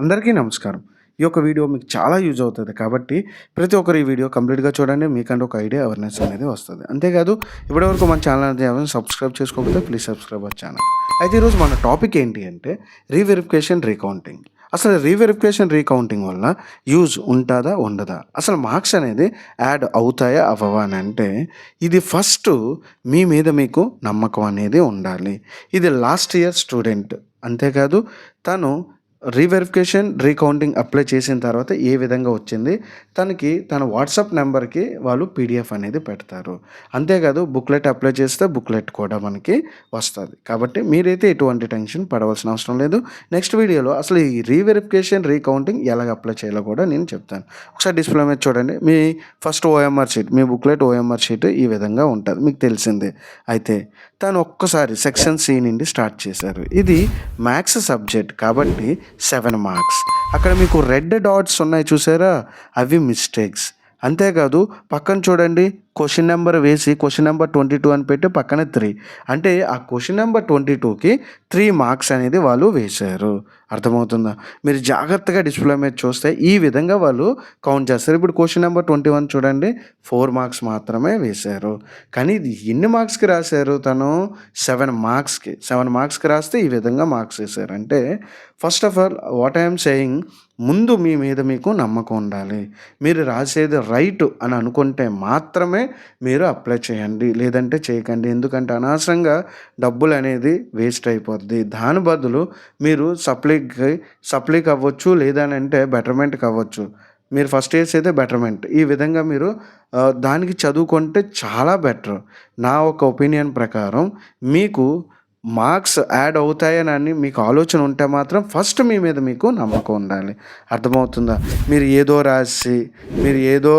అందరికీ నమస్కారం. ఈ యొక్క వీడియో మీకు చాలా యూజ్ అవుతుంది కాబట్టి ప్రతి ఒక్కరు ఈ వీడియో కంప్లీట్గా చూడండి. మీకంటే ఒక ఐడియా అవేర్నెస్ అనేది వస్తుంది. అంతేకాదు ఇప్పటివరకు మన ఛానల్ అనేది ఎవరైనా సబ్స్క్రైబ్ చేసుకోకపోతే ప్లీజ్ సబ్స్క్రైబ్ అవర్ ఛానల్. అయితే ఈరోజు మన టాపిక్ ఏంటి అంటే రీవెరిఫికేషన్ రీకౌంటింగ్. అసలు రీవెరిఫికేషన్ రీకౌంటింగ్ వల్ల యూజ్ ఉంటుందా ఉండదా? అసలు మార్క్స్ అనేది యాడ్ అవుతాయా అవ్వవా అని అంటే ఇది ఫస్ట్ మీ మీద మీకు నమ్మకం అనేది ఉండాలి. ఇది లాస్ట్ ఇయర్ స్టూడెంట్. అంతేకాదు తను రీవెరిఫికేషన్ రీకౌంటింగ్ అప్లై చేసిన తర్వాత ఏ విధంగా వచ్చింది తనకి తన వాట్సాప్ నెంబర్కి వాళ్ళు పీడిఎఫ్ అనేది పెడతారు. అంతేకాదు బుక్లెట్ అప్లై చేస్తే బుక్లెట్ కూడా మనకి వస్తుంది. కాబట్టి మీరైతే ఎటువంటి టెన్షన్ పడవలసిన అవసరం లేదు. నెక్స్ట్ వీడియోలో అసలు ఈ రీవెరిఫికేషన్ రీకౌంటింగ్ ఎలాగ అప్లై చేయాలో కూడా నేను చెప్తాను. ఒకసారి డిస్ప్లే మీద చూడండి. మీ ఫస్ట్ ఓఎంఆర్ షీట్ మీ బుక్లెట్ ఓఎంఆర్ షీట్ ఈ విధంగా ఉంటుంది. మీకు తెలిసిందే. అయితే తను ఒక్కసారి సెక్షన్ సి నుండి స్టార్ట్ చేశారు. ఇది మ్యాథ్స్ సబ్జెక్ట్ కాబట్టి సెవెన్ మార్క్స్ అక్కడ మీకు రెడ్ డాట్స్ ఉన్నాయి చూసారా? అవి మిస్టేక్స్ అంతేకాదు పక్కన చూడండి క్వశ్చన్ నెంబర్ వేసి క్వశ్చన్ నెంబర్ ట్వంటీ టూ అని పెట్టి పక్కన త్రీ అంటే ఆ క్వశ్చన్ నెంబర్ ట్వంటీ టూకి త్రీ మార్క్స్ అనేది వాళ్ళు వేశారు. అర్థమవుతుందా? మీరు జాగ్రత్తగా డిస్ప్లే మీద చూస్తే ఈ విధంగా వాళ్ళు కౌంట్ చేస్తారు. ఇప్పుడు క్వశ్చన్ నెంబర్ ట్వంటీ వన్ చూడండి. ఫోర్ మార్క్స్ మాత్రమే వేశారు. కానీ ఇది ఎన్ని మార్క్స్కి రాశారు తను? సెవెన్ మార్క్స్కి సెవెన్ మార్క్స్కి రాస్తే ఈ విధంగా మార్క్స్ వేశారు. అంటే first of all what I'm saying ముందు మీ మీద మీకు నమ్మకం ఉండాలి. మీరు రాసేది రైట్ అని అనుకుంటే మాత్రమే మీరు అప్లై చేయండి లేదంటే చేయకండి. ఎందుకంటే అనవసరంగా డబ్బులు అనేది వేస్ట్ అయిపోద్ది. దాని బదులు మీరు సప్లీకి సప్లీకి అవ్వచ్చు లేదనంటే బెటర్మెంట్కి అవ్వచ్చు. మీరు ఫస్ట్ ఇయర్స్ అయితే బెటర్మెంట్. ఈ విధంగా మీరు దానికి చదువుకుంటే చాలా బెటర్. నా ఒక ఒపీనియన్ ప్రకారం మీకు మార్క్స్ యాడ్ అవుతాయని మీకు ఆలోచన ఉంటే మాత్రం ఫస్ట్ మీ మీద మీకు నమ్మకం ఉండాలి. అర్థమవుతుందా? మీరు ఏదో రాసి మీరు ఏదో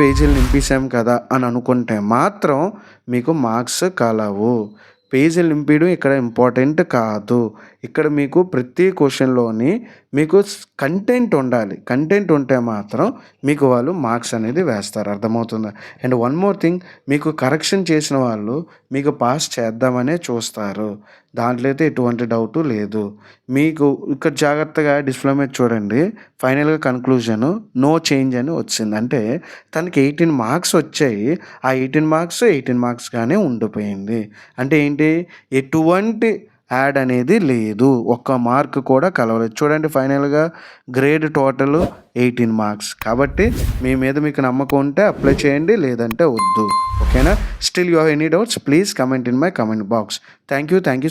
పేజీలు నింపేశాం కదా అని అనుకుంటే మాత్రం మీకు మార్క్స్ కలవు. పేజీలు నింపేయడం ఇక్కడ ఇంపార్టెంట్ కాదు. ఇక్కడ మీకు ప్రతి క్వశ్చన్లోని మీకు కంటెంట్ ఉండాలి. కంటెంట్ ఉంటే మాత్రం మీకు వాళ్ళు మార్క్స్ అనేది వేస్తారు. అర్థమవుతుందా? అండ్ వన్ మోర్ థింగ్ మీకు కరెక్షన్ చేసిన వాళ్ళు మీకు పాస్ చేద్దామనే చూస్తారు. దాంట్లో అయితే ఎటువంటి డౌట్ లేదు. మీకు ఇక్కడ జాగ్రత్తగా డిస్ప్లే మీద చూడండి. ఫైనల్గా కన్క్లూజన్ నో చేంజ్ అని వచ్చింది. అంటే తనకి ఎయిటీన్ మార్క్స్ వచ్చాయి. ఆ ఎయిటీన్ మార్క్స్ ఎయిటీన్ మార్క్స్గానే ఉండిపోయింది. అంటే ఏంటి? ఏంటి? ఎటువంటి యాడ్ అనేది లేదు. ఒక్క మార్క్ కూడా కలవలేదు. చూడండి ఫైనల్గా గ్రేడ్ టోటల్ ఎయిటీన్ మార్క్స్. కాబట్టి మీ మీద మీకు నమ్మకం ఉంటే అప్లై చేయండి లేదంటే వద్దు. ఓకేనా? Still you have any doubts please comment in my comment box. Thank you thank you